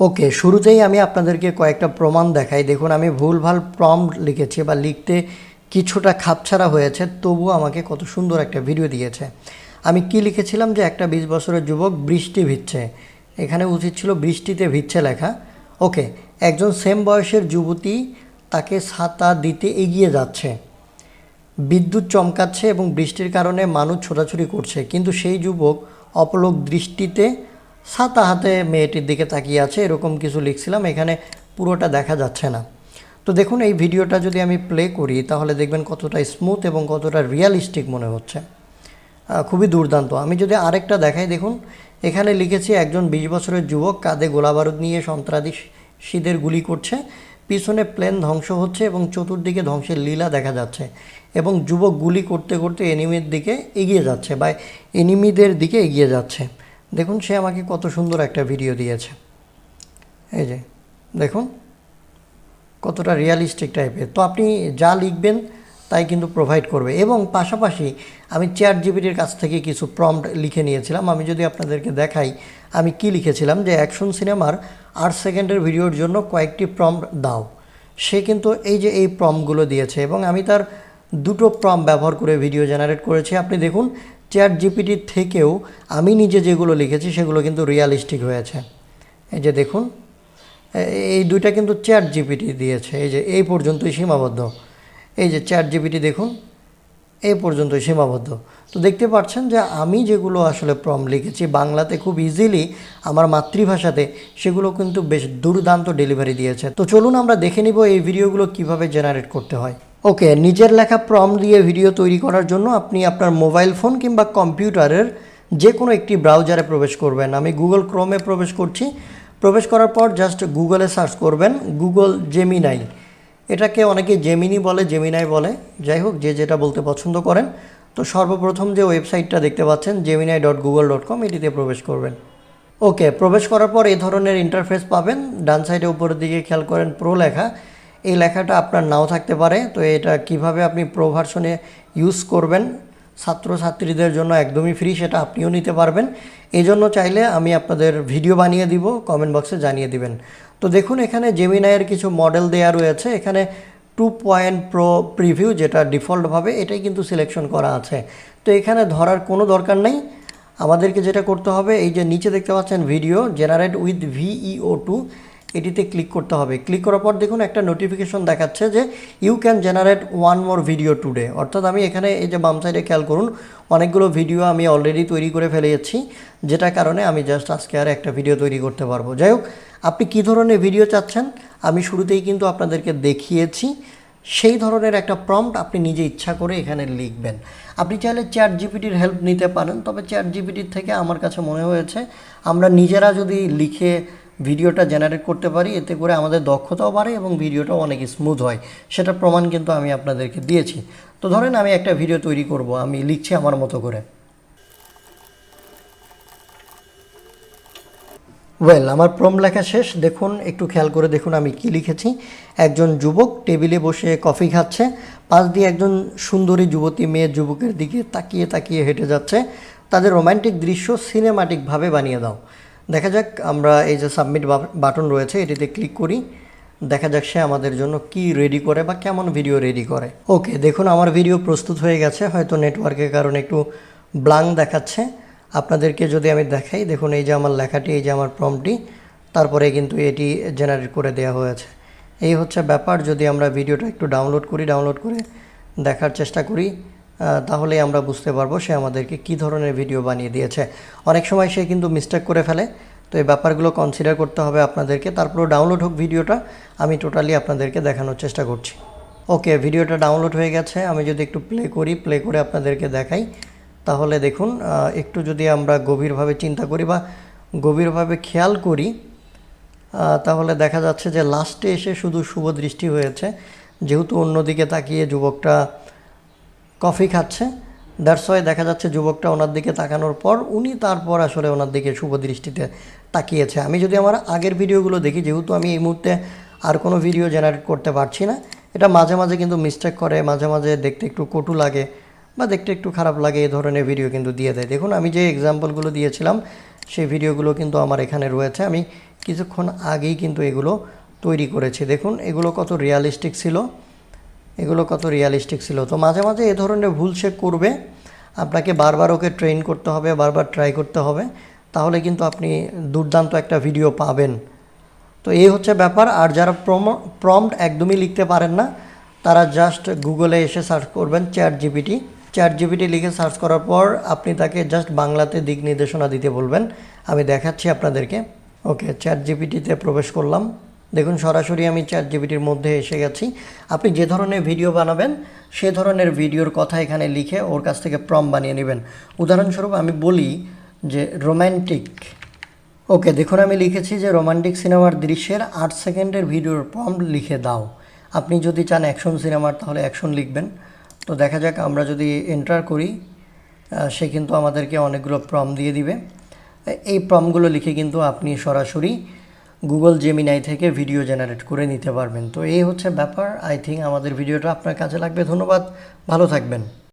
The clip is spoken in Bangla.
ওকে শুরুতেই আমি আপনাদেরকে কয়েকটা প্রমাণ দেখাই। দেখুন, আমি ভুলভাল প্রম্পট লিখেছি বা লিখতে কিছুটা খাপছাড়া হয়েছে তবুও আমাকে কত সুন্দর একটা ভিডিও দিয়েছে। আমি কি লিখেছিলাম যে, একটা বিশ বছরের যুবক বৃষ্টি ভিজছে। এখানে উচিত ছিল বৃষ্টিতে ভিজছে লেখা। ওকে একজন সেম বয়সের যুবতী তাকে ছাতা দিতে এগিয়ে যাচ্ছে। বিদ্যুৎ চমকাচ্ছে এবং বৃষ্টির কারণে মানুষ ছোটাছুটি করছে। কিন্তু সেই যুবক অপলক দৃষ্টিতে ছাতা হাতে মেয়েটির দিকে তাকিয়ে আছে, এরকম কিছু লিখছিলাম, এখানে পুরোটা দেখা যাচ্ছে না। তো দেখুন, এই ভিডিওটা যদি আমি প্লে করি, তাহলে দেখবেন কতটা স্মুথ এবং কতটা রিয়ালিস্টিক মনে হচ্ছে। খুবই দুর্দান্ত। আমি যদি আরেকটা দেখাই, দেখুন, এখানে লিখেছি, একজন বিশ বছরের যুবক কাঁধে গোলাবারুদ নিয়ে সন্ত্রাসীদের গুলি করছে। পিছনে প্লেন ধ্বংস হচ্ছে এবং চতুর্দিকে ধ্বংসের লীলা দেখা যাচ্ছে এবং যুবক গুলি করতে করতে এনিমির দিকে এগিয়ে যাচ্ছে বা এনিমিদের দিকে এগিয়ে যাচ্ছে। দেখুন, সে আমাকে কত সুন্দর একটা ভিডিও দিয়েছে। এই যে, দেখুন, কতটা রিয়ালিস্টিক টাইপের তো আপনি যা লিখবেন, তাই কিন্তু প্রোভাইড করবে। এবং পাশাপাশি আমি চেয়ার জিবিটির কাছ থেকে কিছু প্রম্পট লিখে নিয়েছিলাম। আমি যদি আপনাদেরকে দেখাই, আমি কি লিখেছিলাম যে অ্যাকশন সিনেমার আট সেকেন্ডের ভিডিওর জন্য কয়েকটি প্রম্পট দাও। সে কিন্তু এই যে, এই প্রম্পটগুলো দিয়েছে এবং আমি তার দুটো প্রম্পট ব্যবহার করে ভিডিও জেনারেট করেছি। আপনি দেখুন চেয়ার জিপিটির থেকেও আমি নিজে যেগুলো লিখেছি সেগুলো কিন্তু রিয়ালিস্টিক হয়েছে। এই যে দেখুন এই দুইটা কিন্তু চ্যাট জিপিটি দিয়েছে। এই যে এই পর্যন্তই সীমাবদ্ধ। এই যে চ্যাট জিপিটি দেখুন, এই পর্যন্তই সীমাবদ্ধ। তো দেখতে পাচ্ছেন যে আমি যেগুলো আসলে প্রম লিখেছি, বাংলাতে খুব ইজিলি আমার মাতৃভাষাতে সেগুলো কিন্তু বেশ দুর্দান্ত ডেলিভারি দিয়েছে। তো চলুন আমরা দেখে নিব এই ভিডিওগুলো কীভাবে জেনারেট করতে হয়। ওকে, নিজের লেখা প্রম দিয়ে ভিডিও তৈরি করার জন্য আপনি আপনার মোবাইল ফোন কিংবা কম্পিউটারের যে কোনো একটি ব্রাউজারে প্রবেশ করবেন। আমি গুগল ক্রোমে প্রবেশ করছি। প্রবেশ করার পর জাস্ট গুগলে সার্চ করবেন গুগল জেমিনাই এটাকে অনেকে জেমিনি বলে জেমিনাই বলে। যাই হোক, যে যেটা বলতে পছন্দ করেন। তো সর্বপ্রথম যে ওয়েবসাইটটা দেখতে পাচ্ছেন Gemini dot Google dot com এটিতে প্রবেশ করবেন। ওকে, প্রবেশ করার পর এই ধরনের ইন্টারফেস পাবেন। ডান সাইডে উপরের দিকে খেয়াল করেন প্রো লেখা। এই লেখাটা আপনার নাও থাকতে পারে। তো এটা কীভাবে আপনি প্রো ভার্সনে ইউজ করবেন, ছাত্রছাত্রীদের জন্য একদমই ফ্রি সেটা আপনিও নিতে পারবেন। এই জন্য চাইলে আমি আপনাদের ভিডিও বানিয়ে দিব কমেন্ট বক্সে জানিয়ে দিবেন। তো দেখুন, এখানে জেমিনাইয়ের কিছু মডেল দেয়া রয়েছে। এখানে টু পয়েন্ট প্রো প্রিভিউ যেটা ডিফল্টভাবে এটাই কিন্তু সিলেকশন করা আছে। তো এখানে ধরার কোনো দরকার নেই। আমাদেরকে যেটা করতে হবে, এই যে নিচে দেখতে পাচ্ছেন video generate with Veo two এটিতে ক্লিক করতে হবে। ক্লিক করার পর দেখুন একটা নোটিফিকেশন দেখাচ্ছে যে you can generate one more video today অর্থাৎ আমি এখানে এই যে বাম সাইডে খেয়াল করুন, অনেকগুলো ভিডিও আমি অলরেডি তৈরি করে ফেলেছি, যেটার কারণে আমি জাস্ট আজকে আর একটা ভিডিও তৈরি করতে পারব। যাই হোক, আপনি কী ধরনের ভিডিও চাচ্ছেন? আমি শুরুতেই কিন্তু আপনাদেরকে দেখিয়েছি, সেই ধরনের একটা প্রম্পট আপনি নিজে ইচ্ছা করে এখানে লিখবেন। আপনি চাইলে চ্যাট জিপিটির হেল্প নিতে পারেন, তবে চ্যাট জিপিটির থেকে আমার কাছে মনে হয়েছে, আমরা নিজেরা যদি লিখে ভিডিওটা জেনারেট করতে পারি, এতে করে আমাদের দক্ষতাও বাড়ে এবং ভিডিওটাও অনেক স্মুথ হয়। সেটা প্রমাণ কিন্তু আমি আপনাদেরকে দিয়েছি। তো ধরেন আমি একটা ভিডিও তৈরি করব, আমি লিখছি আমার মতো করে। ওয়েল আমার প্রম লেখা শেষ। দেখুন, একটু খেয়াল করে দেখুন আমি কি লিখেছি। একজন যুবক টেবিলে বসে কফি খাচ্ছে। পাশ দিয়ে একজন সুন্দরী যুবতী মেয়ে যুবকের দিকে তাকিয়ে তাকিয়ে হেঁটে যাচ্ছে। তাদের রোমান্টিক দৃশ্য সিনেমাটিকভাবে বানিয়ে দাও। দেখা যাক, আমরা এই যে সাবমিট বাটন রয়েছে, এটিতে ক্লিক করি। দেখা যাক সে আমাদের জন্য কি রেডি করে বা কেমন ভিডিও রেডি করে। ওকে দেখুন, আমার ভিডিও প্রস্তুত হয়ে গেছে, হয়তো নেটওয়ার্কের কারণে একটু ব্লাং দেখাচ্ছে। আপনাদেরকে যদি আমি দেখাই, দেখুন, এই যে আমার লেখাটি, এই যে আমার প্রমটি তারপরে কিন্তু এটি জেনারেট করে দেওয়া হয়েছে। এই হচ্ছে ব্যাপার, যদি আমরা ভিডিওটা একটু ডাউনলোড করি ডাউনলোড করে দেখার চেষ্টা করি। আহ, তাহলে আমরা বুঝতে পারব সে আমাদেরকে কি ধরনের ভিডিও বানিয়ে দিয়েছে। অনেক সময় সে কিন্তু মিস্টেক করে ফেলে। তো এই ব্যাপারগুলো কনসিডার করতে হবে আপনাদেরকে। তারপরেও ডাউনলোড হোক ভিডিওটা আমি টোটালি আপনাদেরকে দেখানোর চেষ্টা করছি। ওকে ভিডিওটা ডাউনলোড হয়ে গেছে। আমি যদি একটু প্লে করি প্লে করে আপনাদেরকে দেখাই। তাহলে দেখুন একটু যদি আমরা গভীরভাবে চিন্তা করি বা গভীরভাবে খেয়াল করি তাহলে দেখা যাচ্ছে যে লাস্টে এসে শুধু শুভ দৃষ্টি হয়েছে। যেহেতু অন্যদিকে তাকিয়ে যুবকটা কফি খাচ্ছে। দ্যাটস ওয়াই দেখা যাচ্ছে যুবকটা ওনার দিকে তাকানোর পর উনি তারপর আসলে ওনার দিকে শুভ দৃষ্টিতে তাকিয়েছে। আমি যদি আমার আগের ভিডিওগুলো দেখি, যেহেতু আমি এই মুহূর্তে আর কোনো ভিডিও জেনারেট করতে পারছি না, এটা মাঝে মাঝে কিন্তু মিস্টেক করে, মাঝে মাঝে দেখতে একটু কটু লাগে বা দেখতে একটু খারাপ লাগে, এই ধরনের ভিডিও কিন্তু দিয়ে দেয়। দেখুন, আমি যে এক্সাম্পলগুলো দিয়েছিলাম, সেই ভিডিওগুলো কিন্তু আমার এখানে রয়েছে। আমি কিছুক্ষণ আগেই কিন্তু এগুলো তৈরি করেছি। দেখুন, এগুলো কত রিয়ালিস্টিক ছিল। এগুলো কত রিয়ালিস্টিক ছিল। তো মাঝে মাঝে এ ধরনের ভুল সে করবে, আপনাকে বারবার ওকে ট্রেন করতে হবে, বারবার ট্রাই করতে হবে, তাহলে কিন্তু আপনি দুর্দান্ত একটা ভিডিও পাবেন। তো এই হচ্ছে ব্যাপার, আর যারা প্রম প্রম্পট একদমই লিখতে পারেন না, তারা জাস্ট গুগলে এসে সার্চ করবেন চ্যাট জিপিটি চ্যাট জিপিটি লিখে সার্চ করার পর আপনি তাকে জাস্ট বাংলাতে দিক নির্দেশনা দিতে বলবেন। আমি দেখাচ্ছি আপনাদেরকে। ওকে চ্যাট জিপিটিতে প্রবেশ করলাম। দেখুন, সরাসরি আমি চ্যাট জিবিটির মধ্যে এসে গেছি। আপনি যে ধরনের ভিডিও বানাবেন, সে ধরনের ভিডিওর কথা এখানে লিখে ওর কাছ থেকে প্রম বানিয়ে নেবেন। উদাহরণস্বরূপ আমি বলি যে রোম্যান্টিক ওকে, দেখুন, আমি লিখেছি যে, রোমান্টিক সিনেমার দৃশ্যের আট সেকেন্ডের ভিডিওর প্রম্পট লিখে দাও। আপনি যদি চান অ্যাকশন সিনেমার, তাহলে অ্যাকশন লিখবেন। তো দেখা যাক, আমরা যদি এন্টার করি সে কিন্তু আমাদেরকে অনেকগুলো প্রম দিয়ে দিবে। এই প্রমগুলো লিখে কিন্তু আপনি সরাসরি গুগল জেমিনাই থেকে ভিডিও জেনারেট করে নিতে পারবেন। তো এই হচ্ছে ব্যাপার। আই থিঙ্ক আমাদের ভিডিওটা আপনার কাছে লাগবে। ধন্যবাদ। ভালো থাকবেন।